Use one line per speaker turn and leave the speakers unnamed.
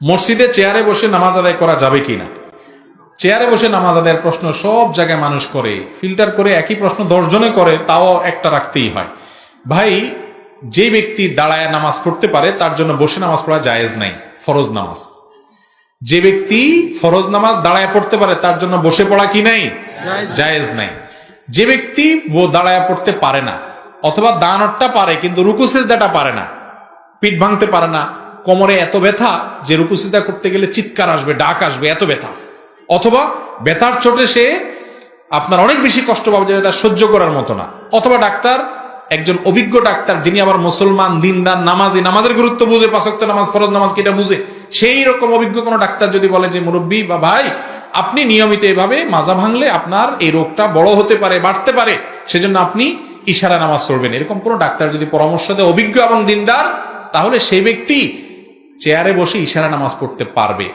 মসজিদে চেয়ারে বসে নামাজ আদায় করা যাবে কিনা? চেয়ারে বসে নামাজ আদায়ের প্রশ্ন সব জায়গায় মানুষ করে ফিল্টার করে একই প্রশ্ন দশজনে করে তাও একটা রাখতেই হয়। ভাই যে ব্যক্তি দাঁড়ায় নামাজ পড়তে পারে তার জন্য বসে নামাজ পড়া জায়েজ নাই ফরজ নামাজ। যে ব্যক্তি ফরজ নামাজ দাঁড়ায় পড়তে পারে তার জন্য বসে পড়া কি নাই? জায়েজ নাই। যে ব্যক্তি দাঁড়ায় পড়তে পারে না অথবা দানটা পারে কিন্তু রুকুসেজদাটা পারে না পিঠ ভাঙতে পারে না কোমরে এত ব্যথা যে রুকুসিদা করতে গেলে চিৎকার আসবে, ডাক আসবে, এত ব্যথা। অথবা ব্যথার চোটে সে আপনার অনেক বেশি কষ্ট পাবে যেটা তার সহ্য করার মতো না। অথবা ডাক্তার, একজন অভিজ্ঞ ডাক্তার যিনি আবার মুসলমান দিনদার নামাজি, নামাজের গুরুত্ব বুঝে পাঁচক্ত নামাজ, ফরজ নামাজ কিটা বুঝে, সেই রকম অভিজ্ঞ কোনো ডাক্তার যদি বলে যে, মুরব্বী বা ভাই, আপনি নিয়মিত এভাবে মাজা ভাঙলে আপনার এই রোগটা বড় হতে পারে, বাড়তে পারে, সেজন্য আপনি ইশারা নামাজ পড়বেন। এরকম কোনো ডাক্তার যদি পরামর্শ দেয় অভিজ্ঞ এবং দিনদার, তাহলে সেই ব্যক্তি চেয়ারে বসে ইশারা নামাজ পড়তে পারবে।